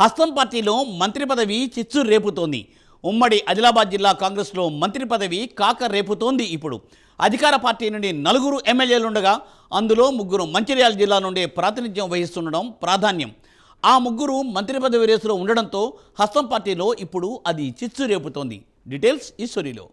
హస్తం పార్టీలో మంత్రి పదవి చిచ్చు రేపుతోంది. ఉమ్మడి ఆదిలాబాద్ జిల్లా కాంగ్రెస్లో మంత్రి పదవి కాక రేపుతోంది ఇప్పుడు. అధికార పార్టీ నుండి నలుగురు ఎమ్మెల్యేలుండగా అందులో ముగ్గురు మంచిర్యాల జిల్లా నుండి ప్రాతినిధ్యం వహిస్తుండడం ప్రాధాన్యం. ఆ ముగ్గురు మంత్రి పదవి రేసులో ఉండడంతో హస్తం పార్టీలో ఇప్పుడు అది చిచ్చు రేపుతోంది. డీటెయిల్స్ ఈ స్టోరీలో.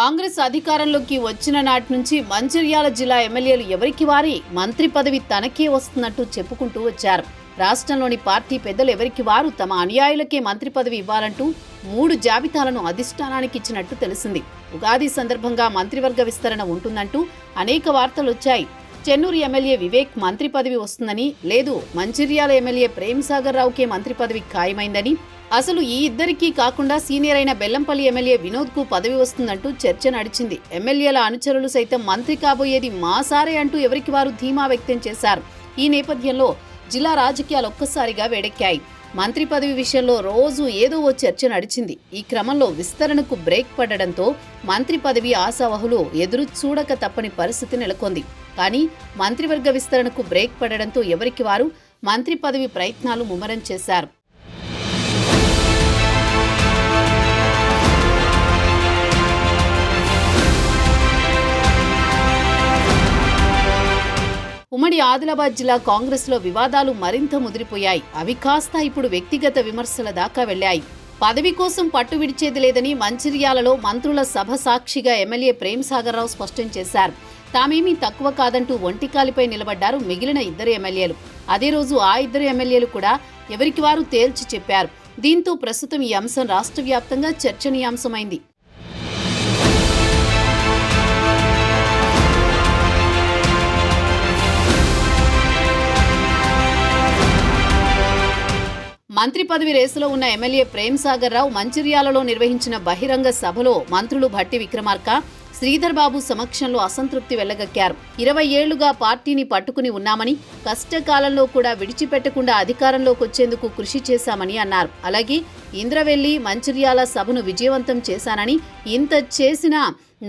కాంగ్రెస్ అధికారంలోకి వచ్చిన నాటి నుంచి మంచిర్యాల జిల్లా ఎమ్మెల్యేలు ఎవరికి వారి? మంత్రి పదవి తనకే వస్తున్నట్టు చెప్పుకుంటూ వచ్చారు. రాష్ట్రంలోని పార్టీ పెద్దలు ఎవరికి వారు? తమ అనుయాయులకే మంత్రి పదవి ఇవ్వాలంటూ మూడు జాబితాలను అధిష్టానానికి ఇచ్చినట్టు తెలిసింది. ఉగాది సందర్భంగా మంత్రివర్గ విస్తరణ ఉంటుందంటూ అనేక వార్తలు వచ్చాయి. చెన్నూరు ఎమ్మెల్యే వివేక్ మంత్రి పదవి వస్తుందని లేదు మంచిర్యాల ఎమ్మెల్యే ప్రేమసాగర్ రావుకే మంత్రి పదవి ఖాయమైందని అసలు ఈ ఇద్దరికీ కాకుండా సీనియర్ అయిన బెల్లంపల్లి ఎమ్మెల్యే వినోద్కు పదవి వస్తుందంటూ చర్చ నడిచింది. ఎమ్మెల్యేల అనుచరులు సైతం మంత్రి కాబోయేది మా సారే అంటూ ఎవరికి వారు ధీమా వ్యక్తం చేశారు. ఈ నేపథ్యంలో జిల్లా రాజకీయాలు ఒక్కసారిగా వేడెక్కాయి. మంత్రి పదవి విషయంలో రోజు ఏదో ఓ చర్చ నడిచింది. ఈ క్రమంలో విస్తరణకు బ్రేక్ పడడంతో మంత్రి పదవి ఆశావహులు ఎదురు చూడక తప్పని పరిస్థితి నెలకొంది. కానీ మంత్రివర్గ విస్తరణకు బ్రేక్ పడడంతో ఎవరికి వారు మంత్రి పదవి ప్రయత్నాలు ముమ్మరం చేశారు. ఆదిలాబాద్ జిల్లా కాంగ్రెస్లో వివాదాలు మరింత ముదిరిపోయాయి. అవి కాస్త ఇప్పుడు వ్యక్తిగత విమర్శల దాకా వెళ్ళాయి పదవి కోసం పట్టు విడిచేది లేదని మంచిర్యాలలో మంత్రుల సభ సాక్షిగా ఎమ్మెల్యే ప్రేమ్ రావు స్పష్టం చేశారు. తామేమీ తక్కువ కాదంటూ ఒంటికాలిపై నిలబడ్డారు మిగిలిన ఇద్దరు ఎమ్మెల్యేలు. అదే రోజు ఆ ఇద్దరు ఎమ్మెల్యేలు కూడా ఎవరికి వారు తేల్చి చెప్పారు. దీంతో ప్రస్తుతం ఈ అంశం రాష్ట్ర వ్యాప్తంగా చర్చనీయాంశమైంది. మంత్రి పదవి రేసులో ఉన్న ఎమ్మెల్యే ప్రేమ్ సాగర్ రావు మంచిర్యాలలో నిర్వహించిన బహిరంగ సభలో మంత్రులు భట్టి విక్రమార్క శ్రీధర్ బాబు సమక్షంలో అసంతృప్తి వెళ్ళగక్కారు ఇరవై ఏళ్ళుగా పార్టీని పట్టుకుని ఉన్నామని కష్టకాలంలో కూడా విడిచిపెట్టకుండా అధికారంలోకి వచ్చేందుకు కృషి చేశామని అన్నారు. అలాగే ఇంద్రవెల్లి మంచిర్యాల సభను విజయవంతం చేశానని ఇంత చేసినా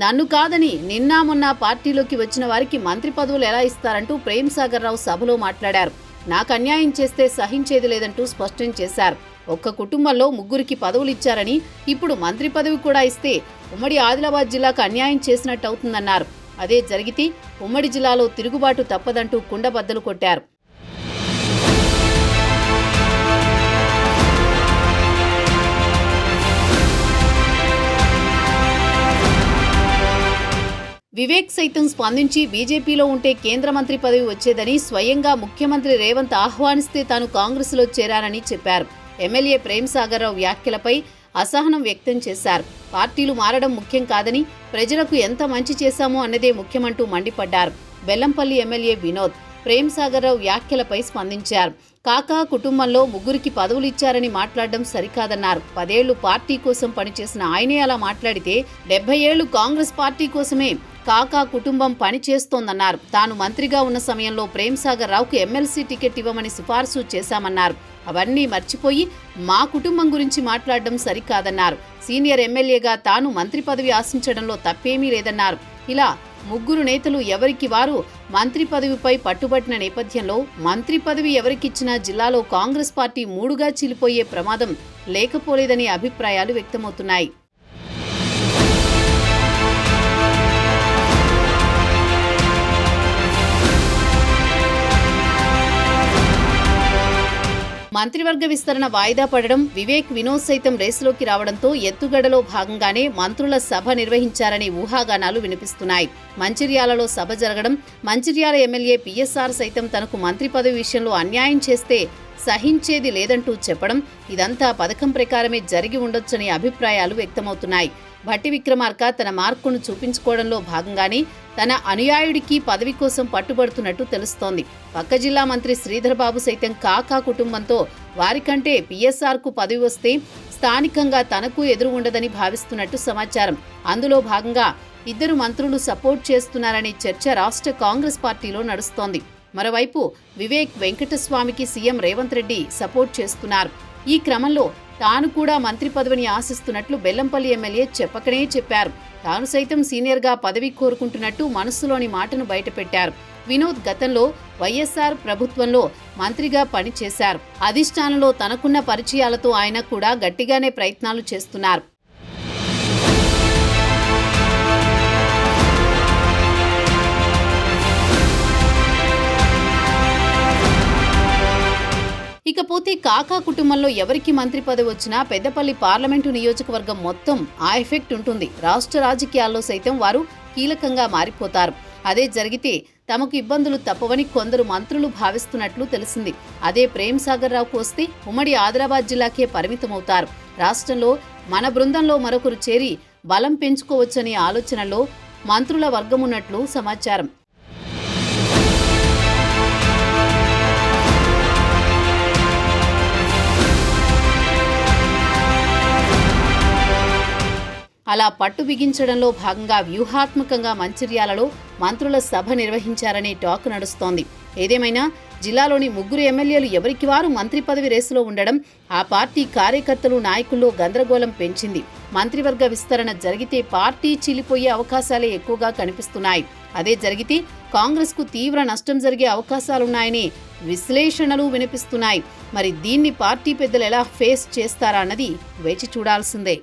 నన్ను కాదని నిన్న మొన్న పార్టీలోకి వచ్చిన వారికి మంత్రి పదవులు ఎలా ఇస్తారంటూ ప్రేమ్ సాగర్ రావు సభలో మాట్లాడారు. నాకు అన్యాయం చేస్తే సహించేది లేదంటూ స్పష్టం చేశారు. ఒక్క కుటుంబంలో ముగ్గురికి పదవులు ఇచ్చారని ఇప్పుడు మంత్రి పదవి కూడా ఇస్తే ఉమ్మడి ఆదిలాబాద్ జిల్లాకు అన్యాయం చేసినట్టు అవుతుందన్నారు అదే జరిగితే ఉమ్మడి జిల్లాలో తిరుగుబాటు తప్పదంటూ కుండబద్దలు కొట్టారు. వివేక్ సైతం స్పందించి బీజేపీలో ఉంటే కేంద్ర మంత్రి పదవి వచ్చేదని స్వయంగా ముఖ్యమంత్రి రేవంత్ ఆహ్వానిస్తే తాను కాంగ్రెస్లో చేరానని చెప్పారు. ఎమ్మెల్యే ప్రేమ్ సాగర్రావు వ్యాఖ్యలపై అసహనం వ్యక్తం చేశారు. పార్టీలు మారడం ముఖ్యం కాదని ప్రజలకు ఎంత మంచి చేశామో అన్నదే ముఖ్యమంటూ మండిపడ్డారు. బెల్లంపల్లి ఎమ్మెల్యే వినోద్ ప్రేమ్ సాగర్ రావు వ్యాఖ్యలపై స్పందించారు. కాకా కుటుంబంలో ముగ్గురికి పదవులు ఇచ్చారని మాట్లాడడం సరికాదన్నారు. పదేళ్ళు పార్టీ కోసం పనిచేసిన ఆయనే అలా మాట్లాడితే డెబ్బై ఏళ్ళు కాంగ్రెస్ పార్టీ కోసమే కాకా కుటుంబం పనిచేస్తోందన్నారు తాను మంత్రిగా ఉన్న సమయంలో ప్రేమ్ సాగర్ రావుకు ఎమ్మెల్సీ టికెట్ ఇవ్వమని సిఫార్సు చేశామన్నారు. అవన్నీ మర్చిపోయి మా కుటుంబం గురించి మాట్లాడడం సరికాదన్నారు. సీనియర్ ఎమ్మెల్యేగా తాను మంత్రి పదవి ఆశించడంలో తప్పేమీ లేదన్నారు. ఇలా ముగ్గురు నేతలు ఎవరికి వారు మంత్రి పదవిపై పట్టుబట్టిన నేపథ్యంలో మంత్రి పదవి ఎవరికిచ్చినా జిల్లాలో కాంగ్రెస్ పార్టీ మూడుగా చీలిపోయే ప్రమాదం లేకపోలేదనే అభిప్రాయాలు వ్యక్తమవుతున్నాయి. మంత్రివర్గ విస్తరణ వాయిదా పడడం వివేక్ వినోద్ సైతం రేసులోకి రావడంతో ఎత్తుగడలో భాగంగానే మంత్రుల సభ నిర్వహించారనే ఊహాగానాలు వినిపిస్తున్నాయి. మంచిర్యాలలో సభ జరగడం మంచిర్యాల ఎమ్మెల్యే పిఎస్ఆర్ సైతం తనకు మంత్రి పదవి విషయంలో అన్యాయం చేస్తే సహించేది లేదంటూ చెప్పడం ఇదంతా పథకం ప్రకారమే జరిగి ఉండొచ్చనే అభిప్రాయాలు వ్యక్తమవుతున్నాయి. భట్టి విక్రమార్క తన మార్కును చూపించుకోవడంలో భాగంగానే తన అనుయాయుడికి పదవి కోసం పట్టుబడుతున్నట్టు తెలుస్తోంది. పక్క జిల్లా మంత్రి శ్రీధర్ బాబు సైతం కాకా కుటుంబంతో వారికంటే పిఎస్ఆర్కు పదవి వస్తే స్థానికంగా తనకు ఎదురు ఉండదని భావిస్తున్నట్టు సమాచారం. అందులో భాగంగా ఇద్దరు మంత్రులు సపోర్ట్ చేస్తున్నారనే చర్చ రాష్ట్ర కాంగ్రెస్ పార్టీలో నడుస్తోంది. మరోవైపు వివేక్ వెంకటస్వామికి సీఎం రేవంత్ రెడ్డి సపోర్ట్ చేస్తున్నారు. ఈ క్రమంలో తాను కూడా మంత్రి పదవిని ఆశిస్తున్నట్లు బెల్లంపల్లి ఎమ్మెల్యే చెప్పకనే చెప్పారు. తాను సైతం సీనియర్గా పదవి కోరుకుంటున్నట్టు మనస్సులోని మాటను బయటపెట్టారు. వినోద్ గతంలో వైఎస్ఆర్ ప్రభుత్వంలో మంత్రిగా పనిచేశారు. అధిష్టానంలో తనకున్న పరిచయాలతో ఆయన కూడా గట్టిగానే ప్రయత్నాలు చేస్తున్నారు. ఇకపోతే కాకా కుటుంబంలో ఎవరికి మంత్రి పదవి వచ్చినా పెద్దపల్లి పార్లమెంటు నియోజకవర్గం మొత్తం ఆ ఎఫెక్ట్ ఉంటుంది. రాష్ట్ర రాజకీయాల్లో సైతం వారు కీలకంగా మారిపోతారు. అదే జరిగితే తమకు ఇబ్బందులు తప్పవని కొందరు మంత్రులు భావిస్తున్నట్లు తెలిసింది. అదే ప్రేమ్ సాగర్ రావుకు వస్తే ఉమ్మడి ఆదిలాబాద్ జిల్లాకే పరిమితమవుతారు. రాష్ట్రంలో మన బృందంలో మరొకరు చేరి బలం పెంచుకోవచ్చనే ఆలోచనలో మంత్రుల వర్గమున్నట్లు సమాచారం. అలా పట్టు బిగించడంలో భాగంగా వ్యూహాత్మకంగా మంచిర్యాలలో మంత్రుల సభ నిర్వహించారనే టాక్ నడుస్తోంది. ఏదేమైనా జిల్లాలోని ముగ్గురు ఎమ్మెల్యేలు ఎవరికి వారు మంత్రి పదవి రేసులో ఉండడం ఆ పార్టీ కార్యకర్తలు నాయకుల్లో గందరగోళం పెంచింది. మంత్రివర్గ విస్తరణ జరిగితే పార్టీ చీలిపోయే అవకాశాలే ఎక్కువగా కనిపిస్తున్నాయి. అదే జరిగితే కాంగ్రెస్కు తీవ్ర నష్టం జరిగే అవకాశాలున్నాయని విశ్లేషణలు వినిపిస్తున్నాయి. మరి దీన్ని పార్టీ పెద్దలు ఎలా ఫేస్ చేస్తారా అన్నది వేచి చూడాల్సిందే.